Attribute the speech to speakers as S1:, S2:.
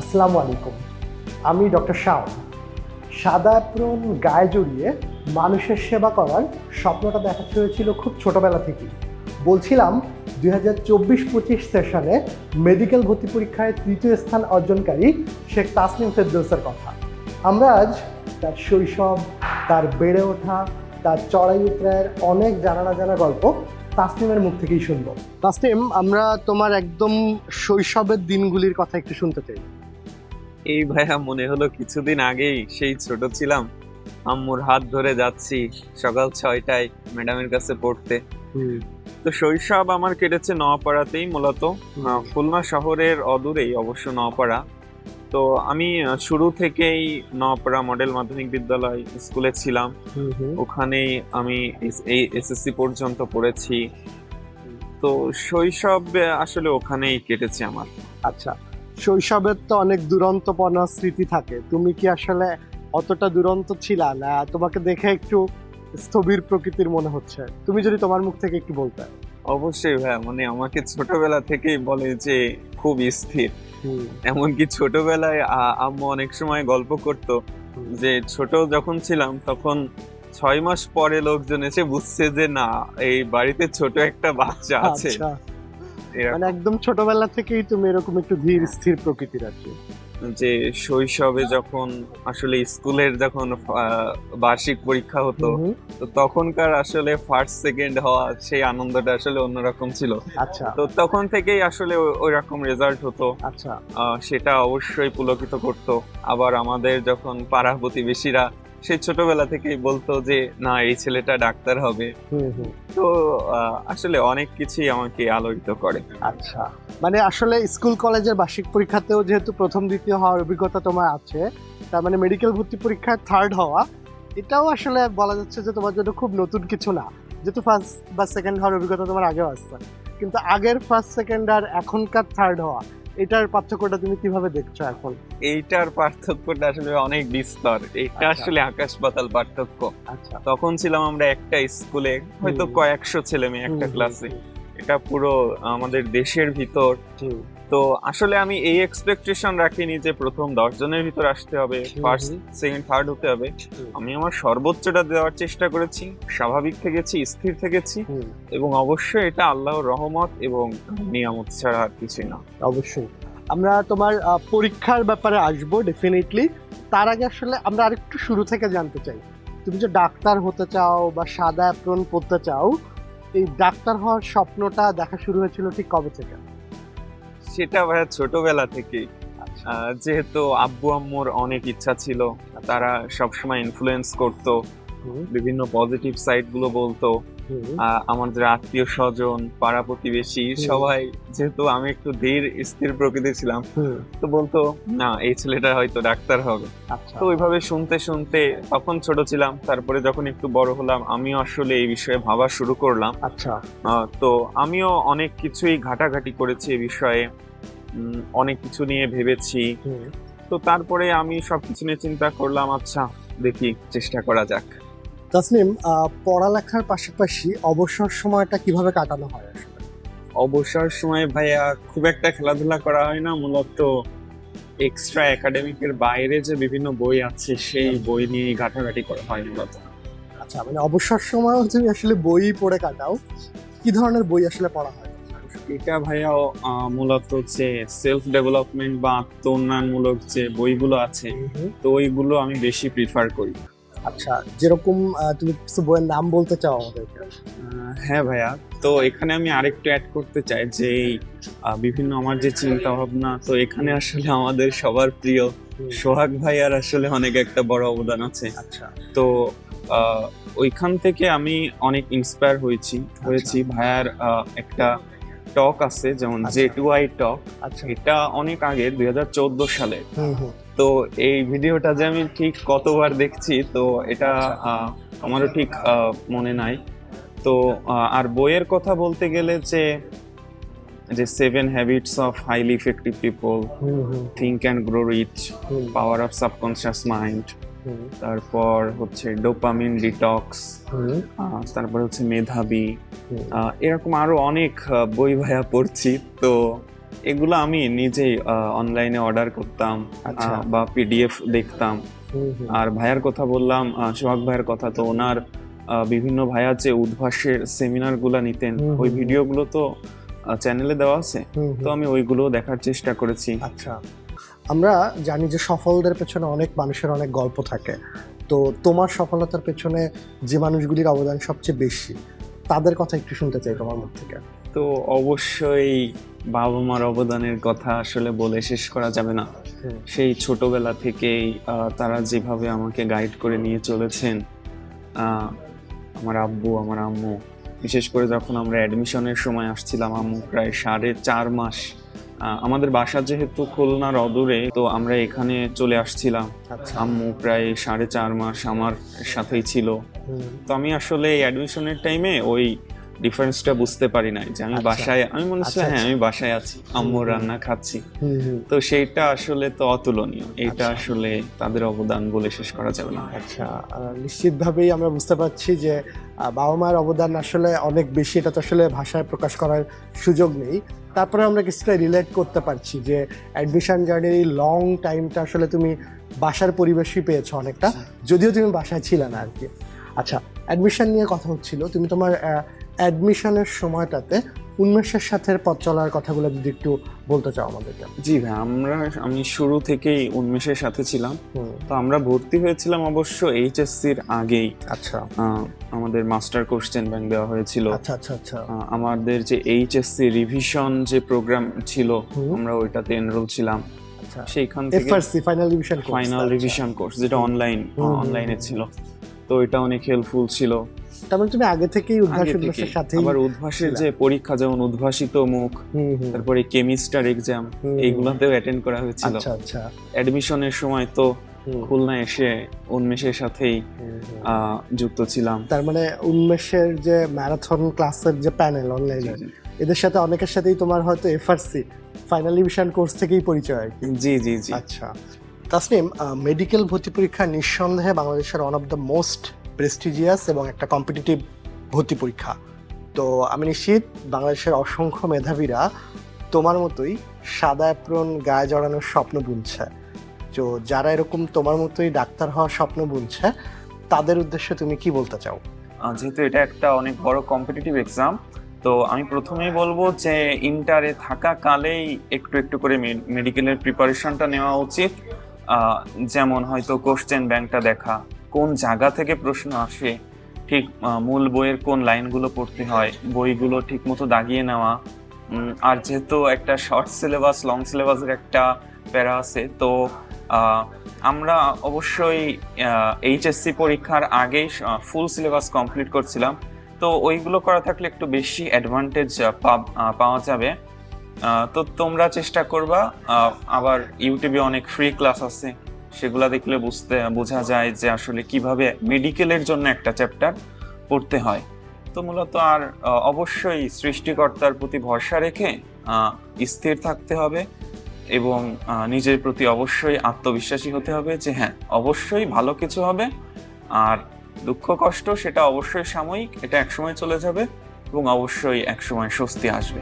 S1: আসসালামু আলাইকুম। আমি ডক্টর শাহ সাদা অ্যাপ্রন গায়ে জড়িয়ে মানুষের সেবা করার স্বপ্নটা দেখা হয়েছিল খুব ছোটবেলা থেকেই। বলছিলাম দুই হাজার চব্বিশ পঁচিশ সেশনে মেডিকেল ভর্তি পরীক্ষায় তৃতীয় স্থান অর্জনকারী শেখ তাসনিম ফেরদৌসের কথা। আমরা আজ তার শৈশব, তার বেড়ে ওঠা, তার চড়াই উতরায়ের অনেক জানা না জানা গল্প তাসনিমের মুখ থেকেই শুনব। তাসনিম, আমরা তোমার একদম শৈশবের দিনগুলির কথা একটু শুনতে চাই।
S2: এই ভাইয়া মনে হলো কিছুদিন আগেই সেই ছোট ছিলাম। আম্মুর হাত ধরে যাচ্ছি সকাল ছয়টায় ম্যাডামের কাছে পড়তে। তো শৈশব আমার কেটেছে নওয়াপাড়াতেই মূলত। খুলনা শহরের অদূরেই অবশ্য নওয়াপাড়া। তো আমি শুরু থেকেই নওয়াপাড়া মডেল মাধ্যমিক বিদ্যালয় স্কুলে ছিলাম। ওখানেই আমি এস- এই এসএসসি পর্যন্ত পড়েছি। তো শৈশব আসলে ওখানেই কেটেছে আমার।
S1: আচ্ছা। শৈশবের তো অনেক দুরন্তপনা স্মৃতি থাকে। তুমি কি আসলে অতটা দুরন্ত ছিলা না তোমাকে দেখে একটু স্থবির প্রকৃতির মনে হচ্ছে? তুমি যদি তোমার মুখ থেকে একটু বলতে।
S2: অবশ্যই ভাইয়া মানে আমাকে ছোটবেলা থেকেই বলে যে খুব স্থির। এমনকি ছোটবেলায় আম্মু অনেক সময় গল্প করতো যে ছোট যখন ছিলাম তখন ছয় মাস পরে লোকজন এসে বুঝছে যে না এই বাড়িতে ছোট একটা বাচ্চা আছে।
S1: আচ্ছা। মানে একদম ছোটবেলা থেকেই তুমি এরকম একটু ধীর স্থির প্রকৃতির কি।
S2: যে শৈশবে যখন আসলে স্কুলের যখন বার্ষিক পরীক্ষা হতো তো তখনকার আসলে ফার্স্ট সেকেন্ড হওয়া সেই আনন্দটা আসলে অন্যরকম ছিল।
S1: আচ্ছা।
S2: তো তখন থেকেই আসলে ওই- রকম রেজাল্ট হতো।
S1: আচ্ছা।
S2: সেটা অবশ্যই পুলকিত করত। আবার আমাদের যখন পাড়া প্রতিবেশীরা সেই ছোটবেলা থেকেই বলতো যে না এই ছেলেটা ডাক্তার হবে। তো আসলে অনেক কিছুই আমাকে আলোকিত করে।
S1: আচ্ছা। মানে আসলে স্কুল কলেজের বার্ষিক পরীক্ষাতেও যেহেতু প্রথম দ্বিতীয় হওয়ার অভিজ্ঞতা তোমার আছে তার মানে মেডিকেল ভর্তি পরীক্ষায় থার্ড হওয়া এটাও আসলে বলা যাচ্ছে যে তোমার জন্য খুব নতুন কিছু না। যেহেতু ফার্স্ট বা সেকেন্ড হওয়ার অভিজ্ঞতা তোমার আগেও আসছে কিন্তু আগের ফার্স্ট সেকেন্ড আর এখনকার থার্ড হওয়া এটার পার্থক্যটা তুমি কীভাবে দেখছ এখন?
S2: এইটার পার্থক্যটা আসলে অনেক বিস্তর। এটা
S1: আচ্ছা।
S2: আসলে আকাশ পাতাল পার্থক্য।
S1: আচ্ছা।
S2: তখন ছিলাম আমরা একটা স্কুলে হয়তো কয়েকশো ছেলে মেয়ে একটা ক্লাসে। এটা পুরো আমাদের দেশের ভিতর। তো আসলে আমি এই এক্সপেকটেশন রাখিনি যে প্রথম দশ জনের ভিতর আসতে হবে ফার্স্ট সেকেন্ড থার্ড হতে হবে। আমি আমার সর্বোচ্চটা দেওয়ার চেষ্টা করেছি স্বাভাবিক থেকেছি স্থির থেকেছি এবং অবশ্যই এটা আল্লাহর রহমত এবং নিয়ামত ছাড়া আর কিছুই না।
S1: অবশ্যই। আমরা তোমার পরীক্ষার ব্যাপারে আসব ডেফিনেটলি তার আগে আসলে আমরা আরেকটু শুরু থেকে জানতে চাই। তুমি যে ডাক্তার হতে চাও বা সাদা অ্যাপ্রন পরতে চাও এই ডাক্তার হওয়ার স্বপ্নটা দেখা শুরু হয়েছিল ঠিক কবে থেকে?
S2: সেটা ভাইয়া ছোটবেলা থেকেই।
S1: আচ্ছা।
S2: যেহেতু আব্বু আম্মুর অনেক ইচ্ছা ছিল তারা সবসময় ইনফ্লুয়েন্স করতো বিভিন্ন পজিটিভ সাইডগুলো বলতো। আমাদের আত্মীয় স্বজন পাড়া প্রতিবেশী সবাই যেহেতু আমি একটু ধীর স্থির প্রকৃতি ছিলাম তো বলতো না এই ছেলেটা হয়তো ডাক্তার হবে।
S1: আচ্ছা।
S2: তো ওইভাবে শুনতে শুনতে তখন ছোট ছিলাম তারপরে যখন একটু বড় হলাম আমিও আসলে এই বিষয়ে ভাবা শুরু করলাম।
S1: আচ্ছা।
S2: তো আমিও অনেক কিছুই ঘাটাঘাটি করেছি এই বিষয়ে। অনেক কিছু নিয়ে ভেবেছি। তো তারপরে আমি সবকিছু নিয়ে চিন্তা করলাম আচ্ছা দেখি চেষ্টা করা যাক।
S1: তাসনিম পড়ালেখার পাশাপাশি অবসর সময়টা কীভাবে কাটানো হয় আসলে?
S2: অবসর সময় ভাইয়া খুব একটা খেলাধুলা করা হয় না মূলত এক্সট্রা একাডেমিকের বাইরে যে বিভিন্ন বই আছে সেই বই নিয়ে ঘাটাঘাটি করা হয় মূলত।
S1: আচ্ছা মানে অবসর সময়ও তুমি আসলে বই পড়ে কাটাও। কি ধরনের বই আসলে পড়া হয়?
S2: এটা ভাইয়া মূলত যে সেলফ ডেভেলপমেন্ট বা আত্ম উন্নয়নমূলক যে বইগুলো আছে তো ওইগুলো আমি বেশি প্রিফার করি।
S1: আচ্ছা যেরকম তুমি কিছু বইয়ের নাম বলতে চাও আমাদেরকে?
S2: হ্যাঁ ভাইয়া তো এখানে আমি আরেকটু অ্যাড করতে চাই যে বিভিন্ন আমার যে চিন্তা ভাবনা তো এখানে আসলে আমাদের সবার প্রিয় সোহাগ ভাইয়ার আসলে অনেক একটা বড় অবদান আছে।
S1: আচ্ছা।
S2: তো ওইখান থেকে আমি অনেক ইন্সপায়ার হয়েছি হয়েছি ভাইয়ার একটা টক আছে যেমন
S1: আচ্ছা।
S2: জে টু আই টক
S1: আচ্ছা।
S2: এটা অনেক আগে দুই হাজার চোদ্দ সালে। তো এই ভিডিওটা যে আমি ঠিক কতবার দেখছি তো এটা আমারও ঠিক মনে নাই। তো আর বইয়ের কথা বলতে গেলে যে যে seven habits of highly effective people think and grow rich power of subconscious mind তারপর হচ্ছে ডোপামিন ডিটক্স তারপর হচ্ছে মেধাবী এরকম আরও অনেক বই ভাইয়া পড়ছি। তো এগুলো আমি নিজেই অনলাইনে অর্ডার করতাম
S1: আচ্ছা।
S2: বা পিডিএফ দেখতাম। আর ভাইয়ার কথা বললাম সোহাগ ভাইয়ের কথা তো ওনার বিভিন্ন ভাইয়া যে উদ্ভাসের সেমিনারগুলা নিতেন ওই
S1: হুম,
S2: ভিডিওগুলো তো চ্যানেলে দেওয়া আছে। তো আমি ওইগুলো দেখার চেষ্টা করেছি।
S1: আচ্ছা। আমরা জানি যে সফলদের পেছনে অনেক মানুষের অনেক গল্প থাকে। তো তোমার সফলতার পেছনে যে মানুষগুলির অবদান সবচেয়ে বেশি তাদের কথা একটু শুনতে চাই তোমার মুখ থেকে।
S2: তো অবশ্যই বাবা মার অবদানের কথা আসলে বলে শেষ করা যাবে না। সেই ছোটবেলা থেকেই তারা যেভাবে আমাকে গাইড করে নিয়ে চলেছেন আমার আব্বু আমার আম্মু বিশেষ করে যখন আমরা অ্যাডমিশনের সময় আসছিলাম আম্মু প্রায় সাড়ে চার মাস আমাদের বাসা যেহেতু খুলনার অদূরে তো আমরা এখানে চলে আসছিলাম
S1: আচ্ছা
S2: আম্মু প্রায় সাড়ে চার মাস আমার সাথেই ছিল তো আমি আসলে এই অ্যাডমিশনের টাইমে ওই ডিফারেন্সটা বুঝতে পারি নাই যে আমি
S1: আচ্ছা।
S2: বাসায় আমি মনে হচ্ছে
S1: আচ্ছা,
S2: হ্যাঁ। আমি বাসায় আছি আম্মুর রান্না খাচ্ছি। তো সেইটা আসলে তো অতুলনীয় এটা। আসলে তাদের অবদান বলে শেষ করা যাবে না
S1: আচ্ছা নিশ্চিতভাবেই আমরা বুঝতে পারছি যে বাবা মায়ের অবদান আসলে অনেক বেশি এটা তো আসলে ভাষায় প্রকাশ করার সুযোগ নেই। তারপরে আমরা কিছুটা রিলেট করতে পারছি যে অ্যাডমিশন জার্নির এই লং টাইমটা আসলে তুমি বাসার পরিবেশই পেয়েছ অনেকটা যদিও তুমি বাসায় ছিলে না আর কি। আচ্ছা অ্যাডমিশন নিয়ে কথা হচ্ছিল তুমি তোমার অ্যাডমিশনের সময়টাতে উন্মেষের সাথে পথ চলার কথাগুলো যদি একটু বলতে চাও আমাদেরকে।
S2: জি ভাই আমরা আমি শুরু থেকেই উন্মেষের সাথে ছিলাম। তো আমরা ভর্তি হয়েছিলাম অবশ্য এইচএসসির আগেই।
S1: আচ্ছা।
S2: আমাদের মাস্টার কোশ্চেন ব্যাংক দেওয়া হয়েছিল।
S1: আচ্ছা আচ্ছা আচ্ছা।
S2: আমাদের যে এইচএসসি রিভিশন যে প্রোগ্রাম ছিল আমরা ওইটাতে এনরোল ছিলাম।
S1: আচ্ছা।
S2: সেইখান থেকে
S1: final revision
S2: final revision course যেটা অনলাইন অনলাইনে ছিল। তো এটা অনেক হেল্পফুল ছিল।
S1: মানে তুমি আগে থেকেই উদ্ভাস উদ্ভাসের। সাথেই
S2: আবার উদ্ভাসের যে পরীক্ষা যেমন উদ্ভাসিত মুখ। তারপরে কেমিস্টার এক্সাম। এইগুলোতেও অ্যাটেন্ড করা হয়েছিল।
S1: আচ্ছা আচ্ছা।
S2: অ্যাডমিশনের সময় তো খুলনা এসে উন্মেষের সাথেই যুক্ত ছিলাম।
S1: তার মানে উন্মেষের যে ম্যারাথন ক্লাসের যে প্যানেল অনলাইনে এদের সাথে অনেকের সাথেই তোমার হয়তো এফআরসি ফাইনাল রিভিশন কোর্স থেকেই পরিচয়
S2: জি জি জি।
S1: আচ্ছা। তাসনিম মেডিকেল ভর্তি পরীক্ষা নিঃসন্দেহে বাংলাদেশের one of the most prestigious এবং একটা কম্পিটিটিভ ভর্তি পরীক্ষা। তো আমি নিশ্চিত বাংলাদেশের অসংখ্য মেধাবীরা তোমার মতোই সাদা অ্যাপ্রন গায়ে জড়ানোর স্বপ্ন বুনছে। তো যারা এরকম তোমার মতোই ডাক্তার হওয়ার স্বপ্ন বুনছে, তাদের উদ্দেশ্যে তুমি কি বলতে চাও?
S2: যেহেতু এটা একটা অনেক বড় কম্পিটিটিভ এক্সাম তো আমি প্রথমেই বলব যে ইন্টারে থাকাকালেই একটু একটু করে মেডিকেলের প্রিপারেশনটা নেওয়া উচিত। যেমন হয়তো কোশ্চেন ব্যাংকটা দেখা, কোন জায়গা থেকে প্রশ্ন আসে, ঠিক মূল বইয়ের কোন লাইনগুলো পড়তে হয়, বইগুলো ঠিক মতো দাগিয়ে নেওয়া আর যেহেতু একটা শর্ট সিলেবাস লং সিলেবাসের একটা প্যারা আছে, তো আমরা অবশ্যই এইচএসসি পরীক্ষার আগেই ফুল সিলেবাস কমপ্লিট করছিলাম, তো ওইগুলো করা থাকলে একটু বেশি অ্যাডভান্টেজ পাওয়া যাবে। তো তোমরা চেষ্টা করবা আবার ইউটিউবে অনেক ফ্রি ক্লাস আছে, সেগুলা দেখলে বুঝতে, বোঝা যায় যে আসলে কীভাবে মেডিকেলের জন্য একটা চ্যাপ্টার পড়তে হয়। তো মূলত আর অবশ্যই সৃষ্টিকর্তার প্রতি ভরসা রেখে স্থির থাকতে হবে এবং নিজের প্রতি অবশ্যই আত্মবিশ্বাসী হতে হবে যে হ্যাঁ অবশ্যই ভালো কিছু হবে আর দুঃখ, কষ্ট সেটা অবশ্যই সাময়িক, এটা একসময় চলে যাবে এবং অবশ্যই একসময় স্বস্তি আসবে।